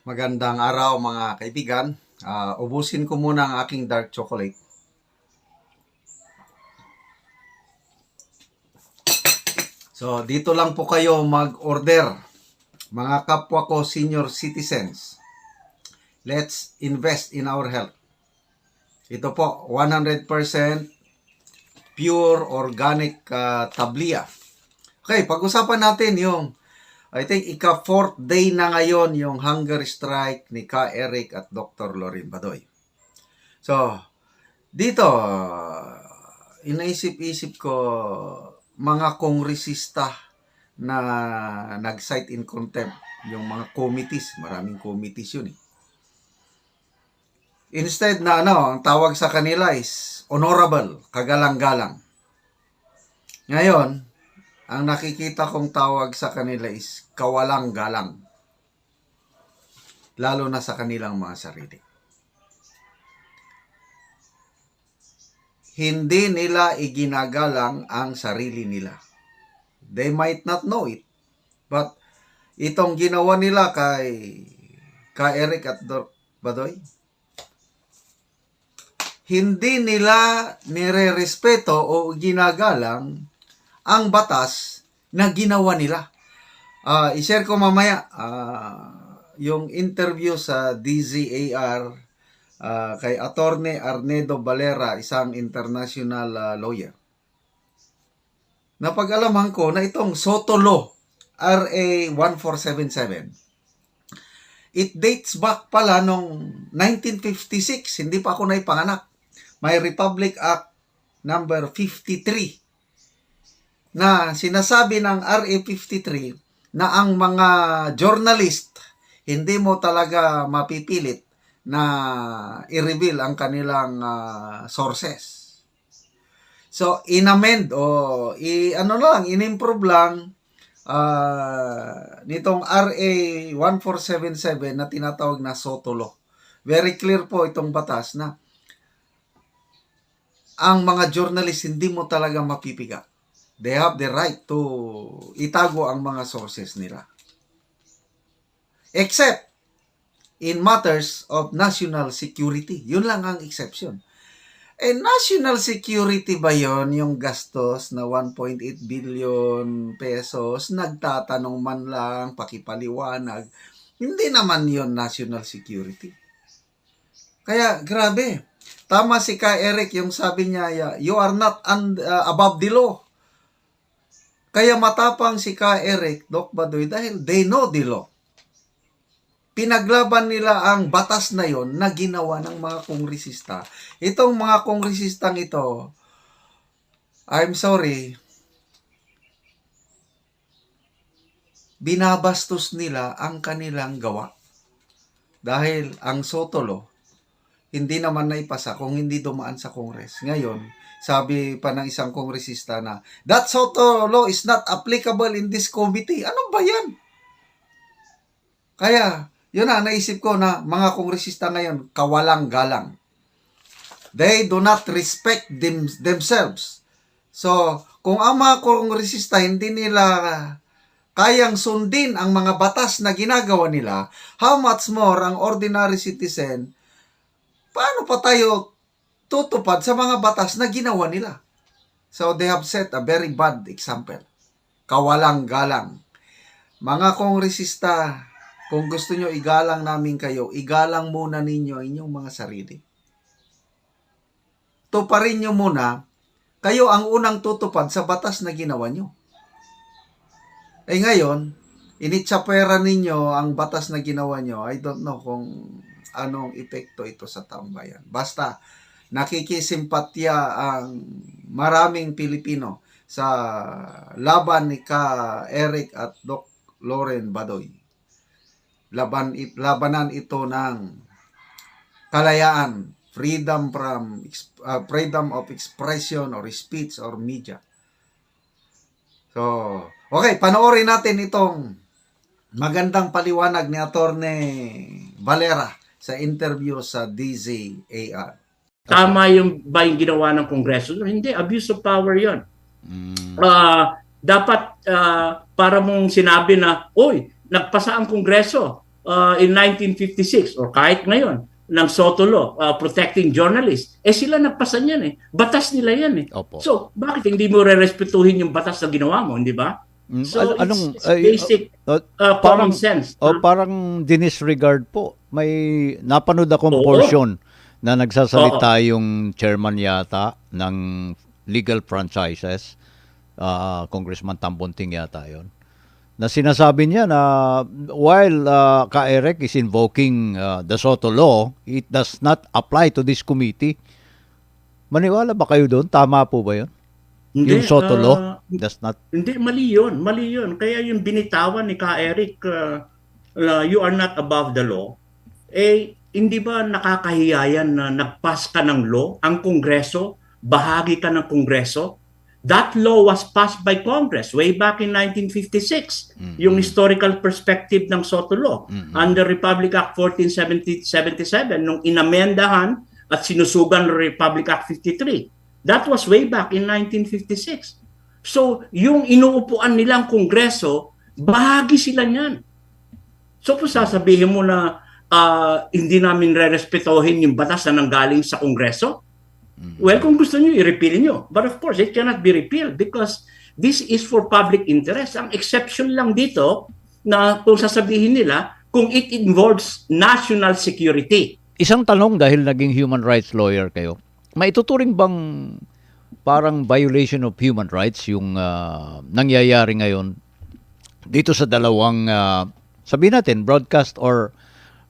Magandang araw mga kaibigan. Ah, ubusin ko muna ang aking dark chocolate. So, dito lang po kayo mag-order. Mga kapwa ko senior citizens. Let's invest in our health. Ito po, 100% pure organic ah, tablia. Okay, pag-usapan natin yung I think ika fourth day na ngayon yung hunger strike ni Ka Eric at Dr. Lorin Badoy. So, dito, inaisip-isip ko mga kongresista na nag-cite in contempt yung mga committees, maraming committees yun eh. Instead na ano, ang tawag sa kanila is honorable, kagalang-galang. Ngayon, ang nakikita kong tawag sa kanila is kawalang galang. Lalo na sa kanilang mga sarili. Hindi nila iginagalang ang sarili nila. They might not know it. But itong ginawa nila kay kay Eric at Doc Badoy, hindi nila nire-respeto o ginagalang ang batas na ginawa nila. Ah, i-share ko mamaya ah, yung interview sa DZAR ah, kay Attorney Arnedo Valera, isang international ah, lawyer. Napag-alaman ko na itong Soto Law, RA 1477, it dates back pala nung 1956, hindi pa ako naipanganak. May Republic Act number 53 na sinasabi ng RA 53 na ang mga journalist hindi mo talaga mapipilit na i-reveal ang kanilang ah, sources. So, inamend o i, ano lang, inimprove lang ah, nitong RA 1477 na tinatawag na Soto Law. Very clear po itong batas na ang mga journalist hindi mo talaga mapipiga. They have the right to itago ang mga sources nila. Except in matters of national security. Yun lang ang exception. Eh, national security ba yon yung gastos na 1.8 billion pesos? Nagtatanong man lang, pakipaliwanag. Hindi naman yon national security. Kaya, grabe. Tama si Ka Eric yung sabi niya, you are not un- uh, above the law. Kaya matapang si Ka Eric, Doc Badoy, dahil they know the law. Pinaglaban nila ang batas na yon na ginawa ng mga kongresista. Itong mga kongresistang ito, I'm sorry, binabastos nila ang kanilang gawa. Dahil ang Sotolo, hindi naman naipasa kung hindi dumaan sa Kongres. Ngayon, sabi pa ng isang kongresista na, that Soto law is not applicable in this committee. Ano ba yan? Kaya, yun na, naisip ko na mga kongresista ngayon, kawalang galang. They do not respect them, themselves. So, kung ang mga kongresista hindi nila kayang sundin ang mga batas na ginagawa nila, how much more ang ordinary citizen, paano pa tayo tutupad sa mga batas na ginawa nila? So, they have set a very bad example. Kawalang galang. Mga kongresista, kung gusto nyo igalang namin kayo, igalang muna ninyo inyong mga sarili. Tuparin nyo muna, kayo ang unang tutupad sa batas na ginawa nyo. Eh ngayon, initsapera ninyo ang batas na ginawa nyo. I don't know kung anong epekto ito sa taong bayan. Basta, nakikisimpatya ang maraming Pilipino sa laban ni Ka Eric at Doc Loren Badoy. Laban, labanan ito ng kalayaan, freedom from uh, freedom of expression or speech or media. So, okay, panoorin natin itong magandang paliwanag ni Attorney Valera sa interview sa DZAR. Tama yung ba yung ginawa ng Kongreso? Hindi, abuse of power yon. Ah, dapat ah, para mong sinabi na, oy, nagpasa ang Kongreso. uh, in 1956 or kahit ngayon ng Soto Law, uh, protecting journalists, eh sila nagpasa niyan eh. Batas nila yan eh. Opo. So, bakit hindi mo re-respetuhin yung batas na ginawa mo, hindi ba? Mm, So, al- it's, anong it's basic uh, uh, parang- common sense. O ha? parang dinisregard po. May napanood akong Oo. portion na nagsasalita yung chairman yata ng legal franchises, ah, Congressman Tambonting yata yon na sinasabi niya na while uh, Ka-Eric is invoking uh, the Soto Law, it does not apply to this committee. Maniwala ba kayo doon? Tama po ba yun? Hindi, yung Soto uh, does not Hindi, mali yun. Mali yun. Kaya yung binitawan ni Ka Eric, uh, uh, you are not above the law, eh, hindi ba nakakahiya yan na nagpas ka ng law, ang Kongreso, bahagi ka ng Kongreso? That law was passed by Congress way back in 1956. Yung historical perspective ng Soto Law under Republic Act 1477 nung inamendahan at sinusugan ng Republic Act 53. That was way back in 1956. So, yung inuupuan nilang kongreso, bahagi sila niyan. So, kung sasabihin mo na ah, hindi namin re-respetohin yung batas na nanggaling sa kongreso, well, kung gusto nyo, i-repeal nyo. But of course, it cannot be repealed because this is for public interest. Ang exception lang dito na kung sasabihin nila, kung it involves national security. Isang tanong dahil naging human rights lawyer kayo. Maituturing bang parang violation of human rights yung ah, nangyayari ngayon dito sa dalawang ah, sabihin natin broadcast or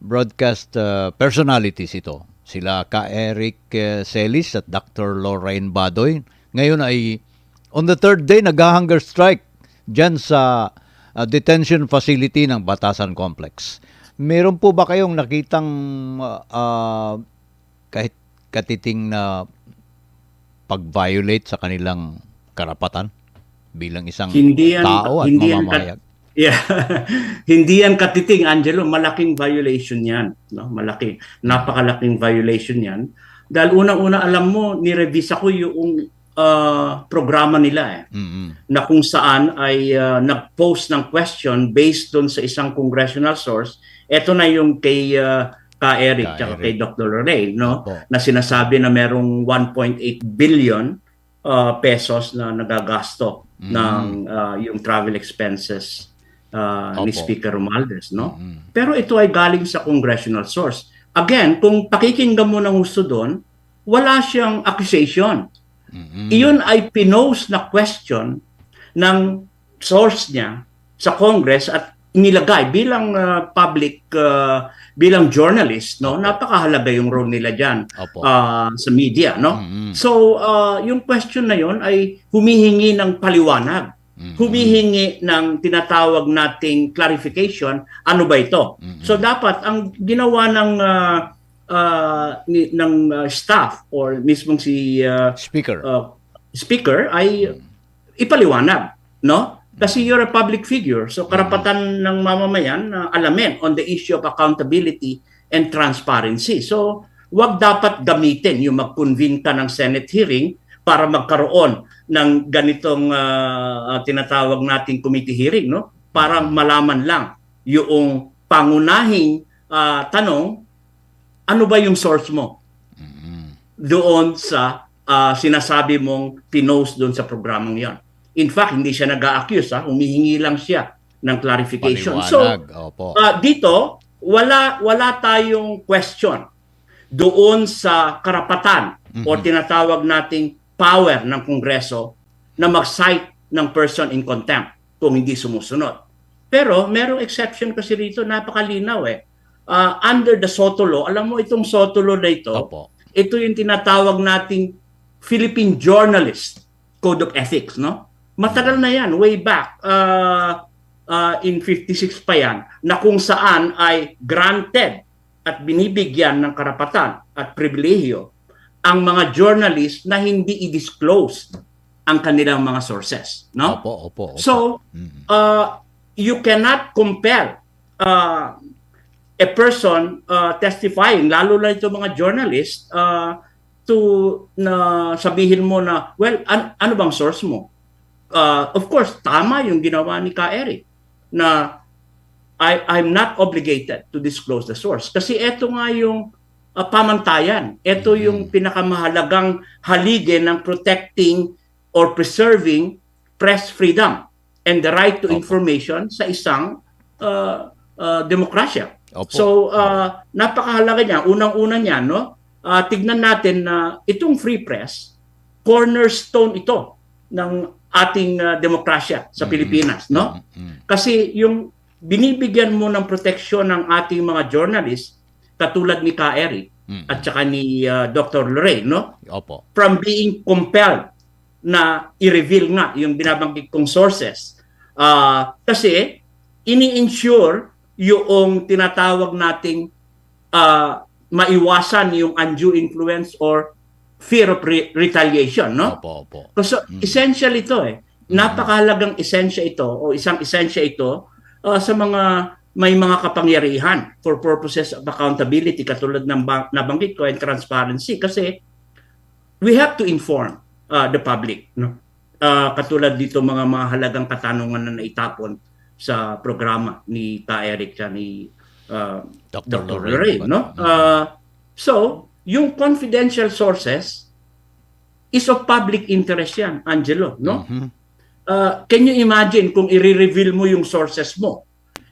broadcast ah, personalities ito. Sila ka Eric eh, Celis at Dr. Lorraine Badoy. Ngayon ay on the third day nag-hunger strike dyan sa ah, detention facility ng Batasan Complex. Meron po ba kayong nakitang ah, kahit katiting na pag-violate sa kanilang karapatan bilang isang Hindi yan- tao at hindi yan mamamahayag? Yeah. Hindi yan katiting, Angelo. Malaking violation yan. No? Malaki. Napakalaking violation yan. Dahil unang-una, alam mo, nirevisa ko yung ah, programa nila eh. Mm-mm. na kung saan ay ah, nag-post ng question based doon sa isang congressional source. Ito na yung kay ah, ka Eric at kay Dr. Lorraine, no? Opo. Na sinasabi na merong 1.8 billion ah, pesos na nagagasto Mm. ng ah, yung travel expenses ah, ni. Speaker Romualdez, no? Mm. Pero ito ay galing sa congressional source. Again, kung pakikinggan mo ng gusto doon, wala siyang accusation. Mm-mm. Iyon ay pinost na question ng source niya sa Congress at nilagay bilang uh, public uh, bilang journalist no napakahalaga yung role nila diyan Opo. sa media no Mm-mm. so uh, yung question na yon ay humihingi ng paliwanag Mm-mm. humihingi ng tinatawag nating clarification ano ba ito Mm-mm. so dapat ang ginawa ng uh, uh, ni- ng uh, staff or mismong si uh, Speaker. uh, speaker ay ipaliwanag, no? Kasi you're a public figure. So karapatan ng mamamayan na alamin on the issue of accountability and transparency. So wag dapat gamitin yung mag-convene ka ng Senate hearing para magkaroon ng ganitong ah, tinatawag nating committee hearing, no? Para malaman lang yung pangunahing ah, tanong, ano ba yung source mo? Mm-mm. doon sa ah, sinasabi mong pinost doon sa programang yon. In fact, hindi siya nag-a-accuse, ha? humihingi lang siya ng clarification. So, Paliwanag. Opo. ah, dito, wala, wala tayong question doon sa karapatan o tinatawag nating power ng Kongreso na mag-cite ng person in contempt kung hindi sumusunod. Pero merong exception kasi rito, napakalinaw eh. Ah, under the Soto Law, alam mo itong Soto Law na ito, Opo. ito yung tinatawag nating Philippine Journalist Code of Ethics, no? Matagal na yan, way back uh, uh, in 56 pa yan, na kung saan ay granted at binibigyan ng karapatan at pribilehyo ang mga journalist na hindi i-disclose ang kanilang mga sources, no? Opo, opo, opo. So, Mm-mm. uh, you cannot compel uh, a person uh, testifying, lalo na ito mga journalist, uh, to na sabihin mo na, well, an- ano bang source mo? Uh, of course, tama yung ginawa ni Ka Eric na I, I'm not obligated to disclose the source. Kasi ito nga yung uh, pamantayan. Ito yung pinakamahalagang haligi ng protecting or preserving press freedom and the right to Opo. information sa isang uh, uh, demokrasya. Opo. So, uh, napakahalaga niya. Unang-una niya, no? Uh, tignan natin na itong free press, cornerstone ito ng ating uh, demokrasya sa Mhm. Pilipinas, no? Mm, Kasi yung binibigyan mo ng proteksyon ng ating mga journalists, katulad ni Ka Eric mm, at saka ni uh, Dr. Lorraine, no? Opo. From being compelled na i-reveal nga yung binabanggit kong sources. Ah, kasi ini-ensure yung tinatawag nating ah, maiwasan yung undue influence or fear of re- retaliation, no? Opo, opo. Kasi Mm. essential ito eh. Napakahalagang esensya ito o isang esensya ito ah, sa mga may mga kapangyarihan for purposes of accountability katulad ng ba- nabanggit ko and transparency kasi we have to inform uh, the public no Ah, katulad dito mga mahalagang katanungan na naitapon sa programa ni Ta Eric ni ah, Dr. Dr. Lorraine. Lorraine, no? Mm. Uh, so, yung confidential sources is of public interest yan, Angelo, no? Mhm. Uh, can you imagine kung i-reveal mo yung sources mo?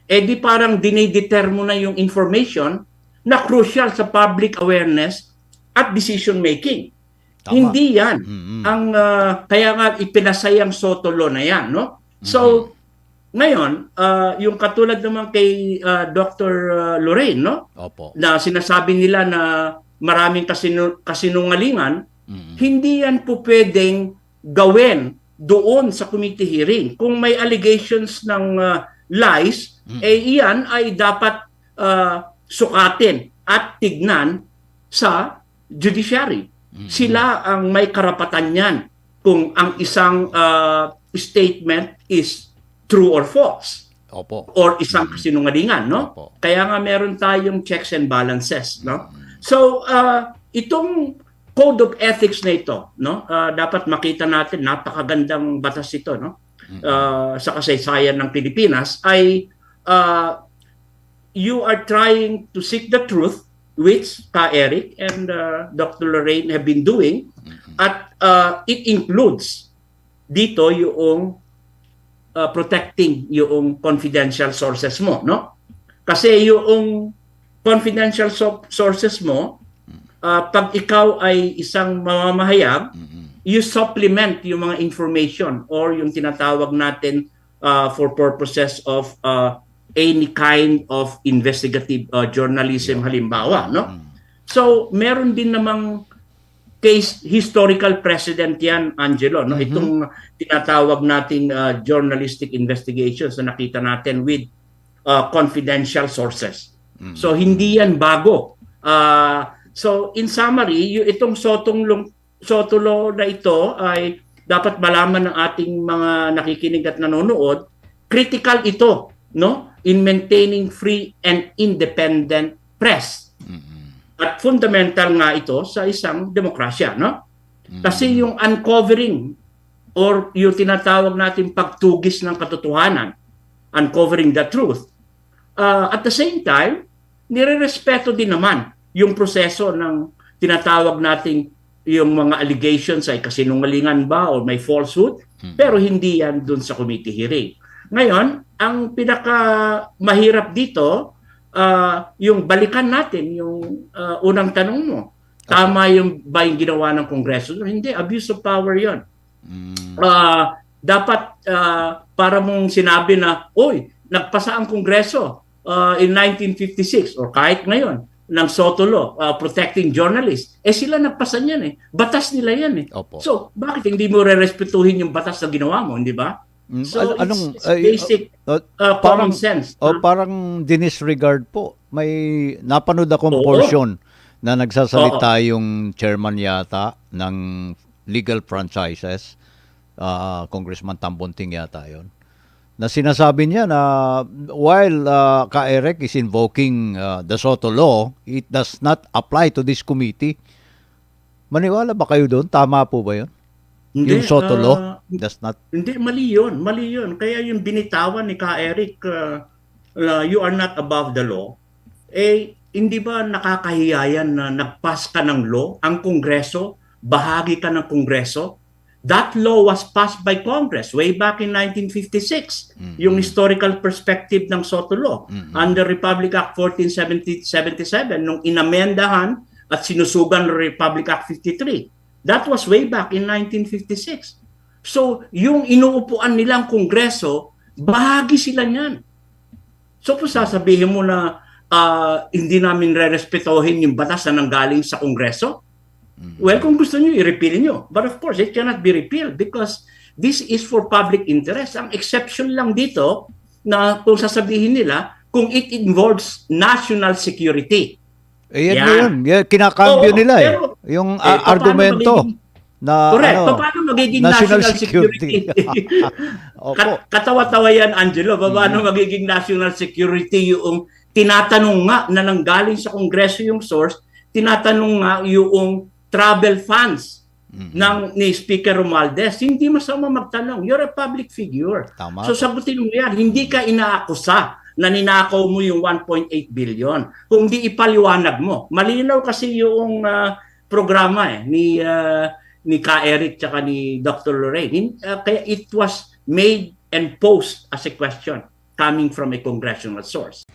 Eh di parang dinideter mo na yung information na crucial sa public awareness at decision making. Tama. Hindi yan Mhm. ang uh, kaya nga ipinasayang sotolo na yan, no? So ngayon, uh, yung katulad naman kay uh, Dr. uh, Lorraine, no? Opo. Na sinasabi nila na maraming kasinu- kasinungalingan, Mhm. hindi yan po pwedeng gawin doon sa committee hearing. Kung may allegations ng uh, lies, Mm. eh iyan ay dapat uh, sukatin at tignan sa judiciary. Mhm. Sila ang may karapatan yan kung ang isang uh, statement is true or false Opo. or isang kasinungalingan, no? Opo. Kaya nga meron tayong checks and balances, no? So, uh, itong code of ethics na ito, no? Uh, dapat makita natin napakagandang batas ito, no? Uh, sa kasaysayan ng Pilipinas ay uh, you are trying to seek the truth which Ka Eric and uh, Dr. Lorraine have been doing at uh, it includes dito yung uh, protecting yung confidential sources mo, no? Kasi yung confidential so- sources mo, uh, pag ikaw ay isang mamamahayag, Mhm. you supplement yung mga information or yung tinatawag natin uh, for purposes of uh, any kind of investigative uh, journalism halimbawa, no? Mm. So, meron din namang case historical precedent yan, Angelo, no? Mhm. Itong tinatawag nating uh, journalistic investigations na nakita natin with uh, confidential sources. Mhm. So, hindi yan bago. Uh, so, in summary, yung itong sotong lung, sotulo na ito ay dapat malaman ng ating mga nakikinig at nanonood, critical ito, no? In maintaining free and independent press. Mhm. At fundamental nga ito sa isang demokrasya, no? Mhm. Kasi yung uncovering or yung tinatawag natin pagtugis ng katotohanan, uncovering the truth, uh, at the same time, nirerespeto din naman yung proseso ng tinatawag nating yung mga allegations ay kasinungalingan ba o may falsehood, Mhm. pero hindi yan dun sa committee hearing. Ngayon, ang pinaka mahirap dito, ah, yung balikan natin yung ah, unang tanong mo. Tama yung ba yung ginawa ng Kongreso? Hindi, abuse of power yon. Mhm. Ah, dapat ah, para mong sinabi na, oy, nagpasa ang Kongreso ah, in 1956 or kahit ngayon ng Soto Law, ah, protecting journalists. Eh sila nagpasa niyan eh. Batas nila yan eh. Opo. So, bakit hindi mo re-respetuhin yung batas na ginawa mo, hindi ba? Mm, So, it's, anong it's ay, basic uh, uh, parang- common sense. O no? parang dinisregard po. May napanood akong Oo. portion na nagsasalita yung chairman yata ng legal franchises, ah, Congressman Tambonting yata yon na sinasabi niya na while uh, Ka-Eric is invoking ah, the Soto Law, it does not apply to this committee. Maniwala ba kayo doon? Tama po ba yun? Hindi, yung Soto ah, Law does not... Hindi, mali yun. Mali yun. Kaya yung binitawan ni Ka Eric uh, uh, you are not above the law, eh, hindi ba nakakahiya yan na nag-pass ka ng law, ang Kongreso, bahagi ka ng Kongreso? That law was passed by Congress way back in 1956, yung historical perspective ng Soto Law under Republic Act 1477 nung inamendahan at sinusugan Republic Act 53. That was way back in 1956. So, yung inuupuan nilang Kongreso, bahagi sila niyan. So, kung sasabihin mo na ah, hindi namin re-respetohin yung batas na nanggaling sa Kongreso, well, kung gusto nyo, i-repeal nyo. But of course, it cannot be repealed because this is for public interest. Ang exception lang dito na kung sasabihin nila, kung it involves national security. Eh, yan na yun. Yan, kinakambyo Oo, nila eh. pero, Yung eh, paano argumento magiging- na Correct. ano, paano magiging national national, security? security. Kat- katawa-tawa yan, Angelo. Paano magiging national security yung tinatanong nga na nanggaling sa Kongreso yung source, tinatanong nga yung travel funds ng ni Speaker Romualdez. Hindi masama magtanong. You're a public figure. Tama. So sagutin mo yan. Hindi ka inaakusa na ninakaw mo yung 1.8 billion. Kung di ipaliwanag mo. Malinaw kasi yung ah, programa eh ni ah, ni Ka Eric tsaka ni Dr. Lorraine. Hin- ah, kaya it was made and posed as a question coming from a congressional source.